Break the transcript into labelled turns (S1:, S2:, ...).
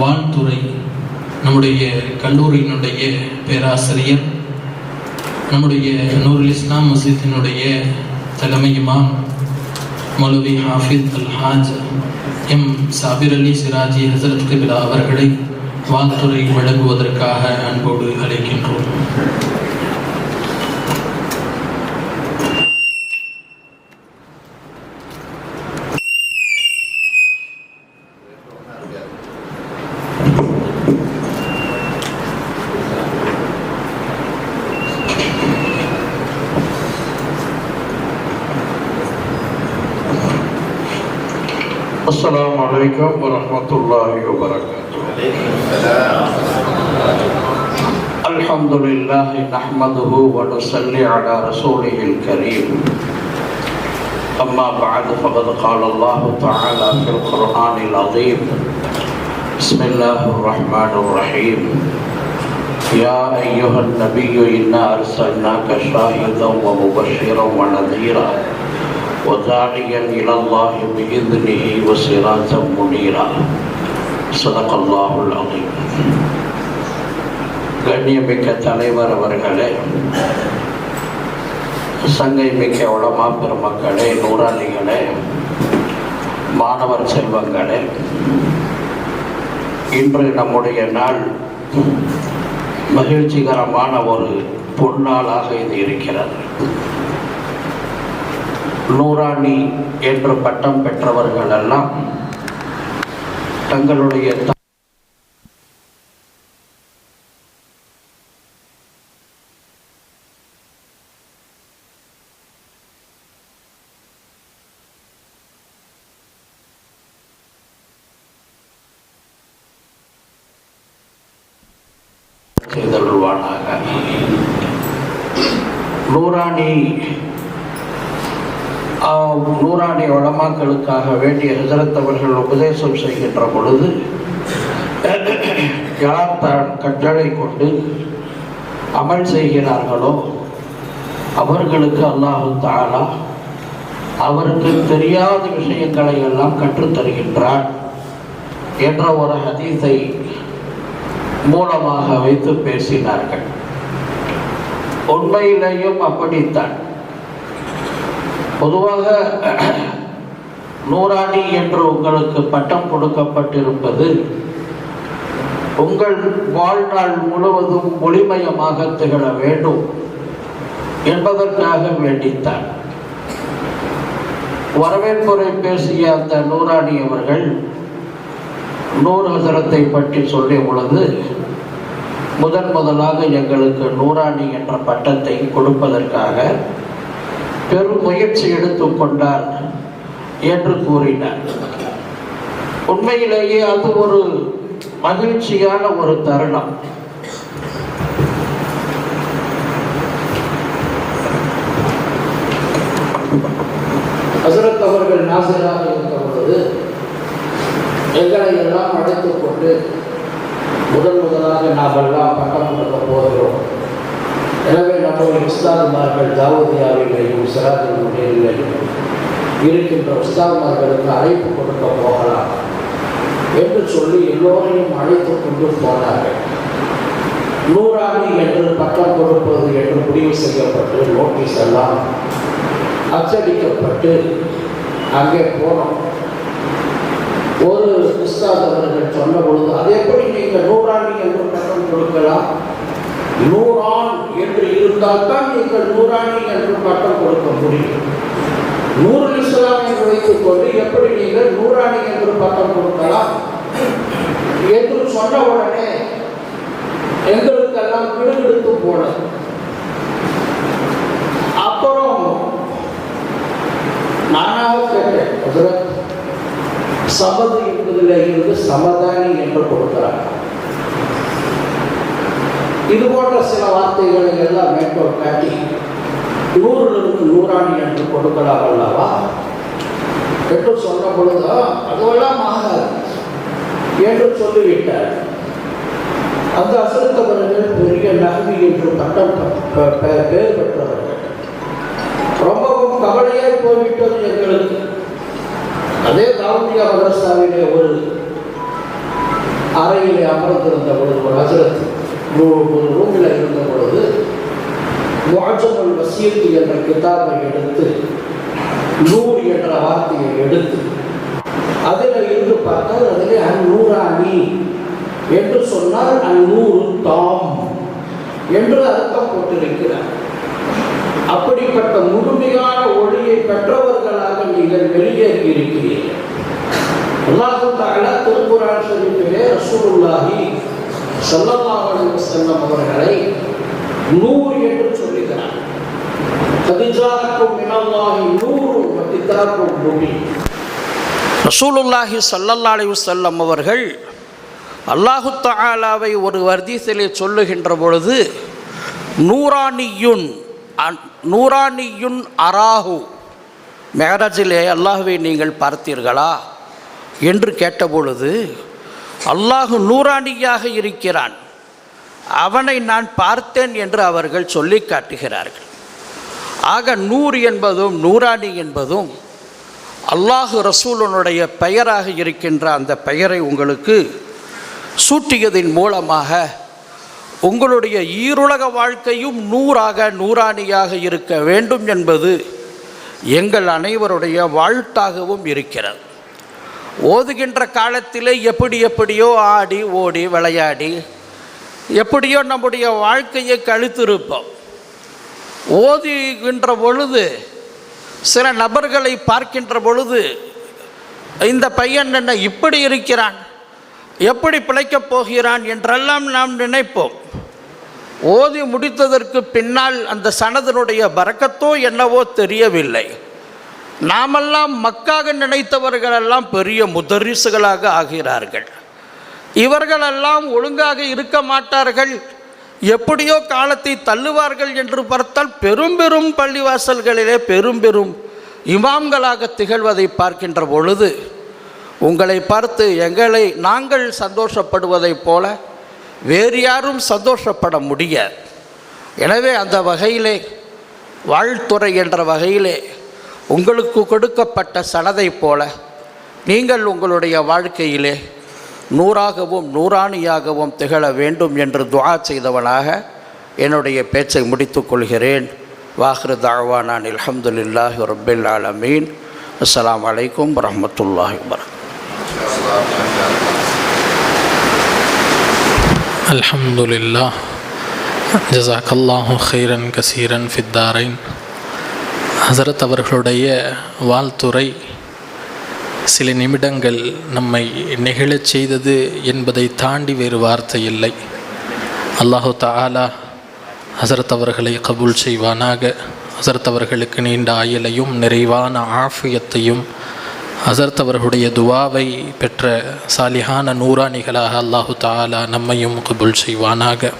S1: வாழ்த்துறை நம்முடைய கல்லூரியினுடைய பேராசிரியர் நம்முடைய நூருல் இஸ்லாம் மசீத்தினுடைய தலைமை இமாம் மௌலவி ஹாஃபித் அல் ஹாஜ் எம் சாபிர் அலி சிராஜி ஹசரத் கபிலா அவர்களை வாழ்த்துறை வழங்குவதற்காக அன்போடு அழைக்கின்றோம்.
S2: السلام عليكم ورحمة الله وبركاته. الحمد لله نحمده ونصلي على رسوله الكريم. أما بعد فقد قال الله تعالى في القرآن العظيم بسم الله الرحمن الرحيم. يا أيها النبي إنا أرسلناك شاهدا ومبشرا ونذيرا. وداعيا إلى الله بإذنه وسراجا منيرا صدق الله العظيم கண்ணியமிக்க தலைவர் அவர்களே சங்கை மிக்க உளமா பெருமக்களே நூறாளிகளே மாணவர் செல்வங்களே இன்று நம்முடைய நாள் மகிழ்ச்சிகரமான ஒரு பொன்னாளாக இது இருக்கிறது நூறாணி என்று பட்டம் பெற்றவர்கள் எல்லாம் தங்களுடைய த- செய்தருள்வானாக. நூறாணி ஆஹ், நூறாணி வளமாக்களுக்காக வேண்டிய ஹசரத் அவர்கள் உபதேசம் செய்கின்ற பொழுது யார் தான் கட்டளை கொண்டு அமல் செய்கிறார்களோ அவர்களுக்கு அல்லாஹு தாலா அவருக்கு தெரியாத விஷயங்களை எல்லாம் கற்றுத் தருகின்றார் என்ற ஒரு ஹதீஸை மூலமாக வைத்து பேசினார்கள். உண்மையிலேயும் அப்படித்தான். பொதுவாக நூறாணி என்று உங்களுக்கு பட்டம் கொடுக்கப்பட்டிருப்பது உங்கள் வாழ்நாள் முழுவதும் ஒளிமயமாக திகழ வேண்டும் என்பதற்காக வேண்டித்தான். வரவேற்புரை பேசிய அந்த நூறாணி அவர்கள் நூறு ஹசரத்தை பற்றி சொல்லிய பொழுது முதன் முதலாக எங்களுக்கு நூறாணி என்ற பட்டத்தை கொடுப்பதற்காக பெரும் முயற்சி எடுத்துக்கொண்டார் என்று கூறினார். உண்மையிலேயே அது ஒரு மகிழ்ச்சியான ஒரு தருணம். ஹசரத் அவர்கள் நாசராக இருந்த பொழுது எங்களை எல்லாம் அழைத்துக் கொண்டு முதன் முதலாக நாங்கள் எல்லாம் பட்டம் கொடுக்க போகிறோம். எனவே நம்முடைய உஸ்தாதுமார்கள் தாவூதியாவிலேயும் சிராஜின் இருக்கின்ற உஸ்தாதுமார்களுக்கு அழைப்பு கொடுக்க போகலாம் என்று சொல்லி எல்லோரையும் அழைத்து கொண்டு போனார்கள். நூறாணி என்று பட்டம் கொடுப்பது என்று முடிவு செய்யப்பட்டு நோட்டீஸ் எல்லாம் அச்சடிக்கப்பட்டு அங்கே போனோம். ஒரு உஸ்தாத் அவர்கள் சொன்ன பொழுது அது எப்படி நீங்கள் நூறாண்டு என்று பட்டம் கொடுக்கலாம்? நூறான் என்று இருந்தால் தான் நீங்கள் நூறாணி என்று பட்டம் கொடுக்க முடியும். நூறு இஸ்லாம் என்று வைத்துக் கொண்டு எப்படி நீங்கள் நூறாணி என்று பட்டம் கொடுக்கலாம்? என்று சொன்ன உடனே எங்களுக்கெல்லாம் கிடுகிடுத்து போனது அப்புறம் நானாக கேட்டேன் சமது என்பதில் இருந்து சமதானி என்று கொடுக்கிறார் இது போன்ற சில வார்த்தைகளை எல்லாம் மேற்கோள் காட்டி நூறுகளுக்கு நூறாணி என்று கொடுக்கலாம் அல்லவா? என்று சொன்ன பொழுது அதுவெல்லாம் ஆகாது என்று சொல்லிவிட்டார். அந்த அசலுத்தவர்கள் பெரிய நகவி என்று பட்டம் பேர் பெற்றவர்கள். ரொம்பவும் கவலையாய் போய்விட்டது எங்களுக்கு. அதே தாவூதியா மதரசாவிலே ஒரு அறையிலே அமர்ந்திருந்த ஒரு அசுரத்தில் ஒரு ரூமில் இருந்த பொழுது முஅஜமுல் வசீத் என்ற கிதாபை எடுத்து நூல் என்ற வார்த்தையை எடுத்து அதில் இருந்து பார்த்தால் அதிலே அந்நூறாணி என்று சொன்னால் அந்நூறு தாம் என்று அர்த்தம் போட்டிருக்கிறார். அப்படிப்பட்ட முழுமையான ஒளியை பெற்றவர்களாக நீங்கள் வெளியேறி இருக்கிறீர்கள். அல்லாஹு தாலா திருக்குர்ஆன் ஷரீஃபிலே ரசூலுல்லாஹி ஸல்லல்லாஹு அலைஹி அவர்களை நூறு என்று சொல்லுகிறார். கதிஜாக்கும் மினல்லாஹி நூறு வ பூமி ரசூலுல்லாஹி ஸல்லல்லாஹு அலைஹி வஸல்லம் அவர்கள் அல்லாஹு தாலாவை ஒரு வர்தீசிலே சொல்லுகின்ற பொழுது நூரானியுன் அன்- நூரானியுன் அராஹு. மேராஜிலே அல்லாஹுவை நீங்கள் பார்த்தீர்களா? என்று கேட்டபொழுது அல்லாஹு நூறாண்டியாக இருக்கிறான். அவனை நான் பார்த்தேன் என்று அவர்கள் சொல்லி காட்டுகிறார்கள். ஆக நூறு என்பதும் நூறாணி என்பதும் அல்லாஹு ரசூலனுடைய பெயராக இருக்கின்ற அந்த பெயரை உங்களுக்கு சூட்டியதின் மூலமாக உங்களுடைய ஈருலக வாழ்க்கையும் நூறாக நூறாணியாக இருக்க வேண்டும் என்பது எங்கள் அனைவருடைய வாழ்த்தாகவும் இருக்கிறது. ஓதுகின்ற காலத்திலே எப்படி எப்படியோ ஆடி ஓடி விளையாடி எப்படியோ நம்முடைய வாழ்க்கையை கழித்திருப்போம். ஓதுகின்ற பொழுது சில நபர்களை பார்க்கின்ற பொழுது இந்த பையன் என்ன இப்படி இருக்கிறான் எப்படி பிழைக்கப் போகிறான் என்றெல்லாம் நாம் நினைப்போம். ஓதி முடித்ததற்கு பின்னால் அந்த சனதனுடைய பறக்கத்தோ என்னவோ தெரியவில்லை. நாமெல்லாம் மக்காக நினைத்தவர்களெல்லாம் பெரிய முதரிசுகளாக ஆகிறார்கள். இவர்களெல்லாம் ஒழுங்காக இருக்க மாட்டார்கள். எப்படியோ காலத்தை தள்ளுவார்கள் என்று பார்த்தால் பெரும் பெரும் பள்ளிவாசல்களிலே பெரும் பெரும் இமாம்களாக திகழ்வதை பார்க்கின்ற பொழுது உங்களை பார்த்து எங்களை நாங்கள் சந்தோஷப்படுவதைப் போல வேறு யாரும் சந்தோஷப்பட முடியாது. எனவே அந்த வகையிலே வாழ்த்துறை என்ற வகையிலே உங்களுக்கு கொடுக்கப்பட்ட சனதைப் போல நீங்கள் உங்களுடைய வாழ்க்கையிலே நூறாகவும் நூறாணியாகவும் திகழ வேண்டும் என்று துஆ செய்தவனாக என்னுடைய பேச்சை முடித்துக் கொள்கிறேன் வாஹ்ரு தாழ்வானான் அல்ஹம்துலில்லாஹி ரப்பில் ஆலமீன் அஸ்ஸலாமு அலைக்கும் வரஹ்மத்துல்லாஹி வபரகாத்துஹு
S1: الحمد لله جزاك الله خيرا كثيرا في الدارين ஹசரத் அவர்களுடைய வாழ்த்துரை சில நிமிடங்கள் நம்மை நெகிழச் செய்தது என்பதை தாண்டி வேறு வார்த்தை இல்லை. அல்லாஹு தாலா ஹசரத் அவர்களை கபூல் செய்வானாக. ஹசரத் அவர்களுக்கு நீண்ட ஆயலையும் நிறைவான ஆஃபியத்தையும் ஹசரத் அவர்களுடைய துவாவை பெற்ற சாலிஹான நூறானிகளாக அல்லாஹு தாலா நம்மையும் கபூல் செய்வானாக.